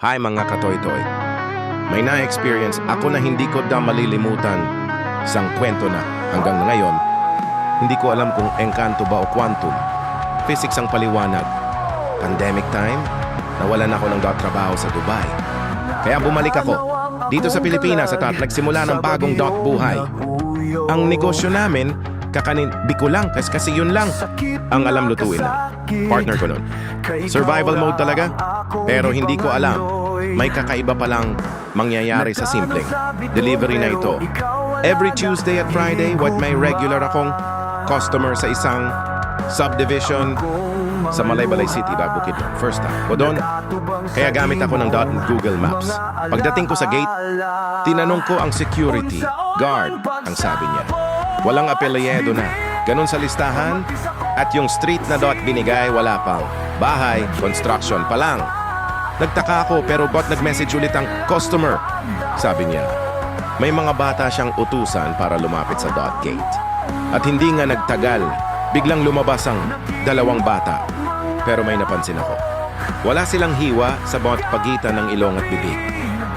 Hi mga katoy-toy. May na-experience ako na hindi ko daw malilimutan. Isang kwento na hanggang ngayon, hindi ko alam kung engkanto ba o quantum. Physics ang paliwanag. Pandemic time, nawalan ako ng trabaho sa Dubai. Kaya bumalik ako dito sa Pilipinas at nagsimula ng bagong dot buhay. Ang negosyo namin, kakanin, biko lang kasi, yun lang ang alam lutuin na. Partner ko nun. Survival mode talaga, pero hindi ko alam. May kakaiba palang mangyayari sa simpleng delivery na ito. Every Tuesday at Friday, what may regular akong customer sa isang subdivision sa Malaybalay City, da Bukidnon. First time ko doon. Kaya gamit ako ng Google Maps. Pagdating ko sa gate, tinanong ko ang security guard. Ang sabi niya, walang apelyedo na. Ganon sa listahan. At yung street na dot binigay, wala pang. Bahay, construction pa lang. Nagtaka ako pero bot nag-message ulit ang customer. Sabi niya, may mga bata siyang utusan para lumapit sa dot gate. At hindi nga nagtagal, biglang lumabas ang dalawang bata. Pero may napansin ako. Wala silang hiwa sa bawat pagitan ng ilong at bibig.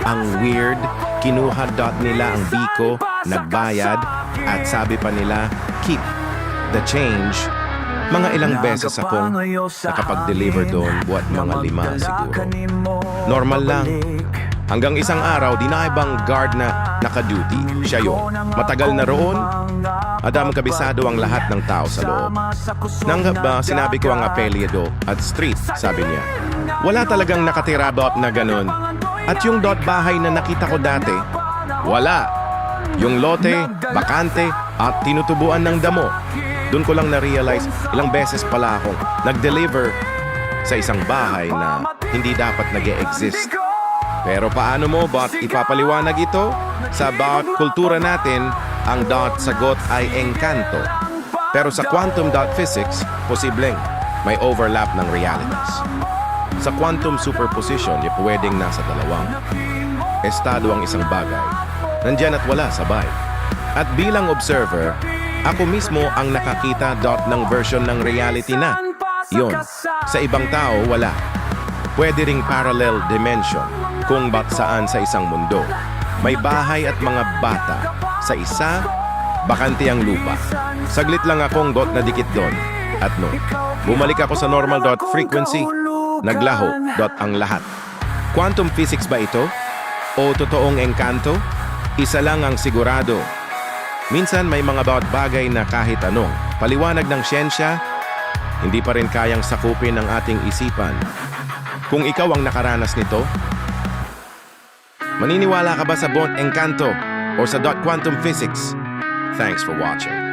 Ang weird, kinuha dot nila ang biko, nagbayad, at sabi pa nila, keep the change. Mga ilang beses akong nakapag-deliver doon buat mga lima siguro. Normal lang. Hanggang isang araw, dinaibang guard na naka-duty. Siya yun. Matagal na roon. Adam kabisado ang lahat ng tao sa loob. Nang ba sinabi ko ang apelyido at street, sabi niya. Wala talagang nakatira dot na ganun. At yung dot bahay na nakita ko dati, wala. Yung lote, bakante, at tinutubuan ng damo. Doon ko lang na-realize ilang beses pala akong nag-deliver sa isang bahay na hindi dapat nag exist Pero paano mo bot ipapaliwanag ito? Sa bawat kultura natin, ang dot sagot ay engkanto. Pero sa quantum dot physics, posibleng may overlap ng realities. Sa quantum superposition, y pwedeng nasa dalawang estado ang isang bagay. Nandyan at wala sabay. At bilang observer, ako mismo ang nakakita dot ng version ng reality na. Yon, sa ibang tao wala. Pwede ring parallel dimension kung bat saan sa isang mundo. May bahay at mga bata. Sa isa, bakante ang lupa. Saglit lang akong dot na dikit doon. At no, bumalik ako sa normal dot frequency, naglaho dot ang lahat. Quantum physics ba ito? O totoong engkanto? Isa lang ang sigurado. Minsan may mga bawat bagay na kahit anong paliwanag ng siyensya, hindi pa rin kayang sakupin ng ating isipan. Kung ikaw ang nakaranas nito, maniniwala ka ba sa Bond Encanto o sa Dot Quantum Physics? Thanks for watching.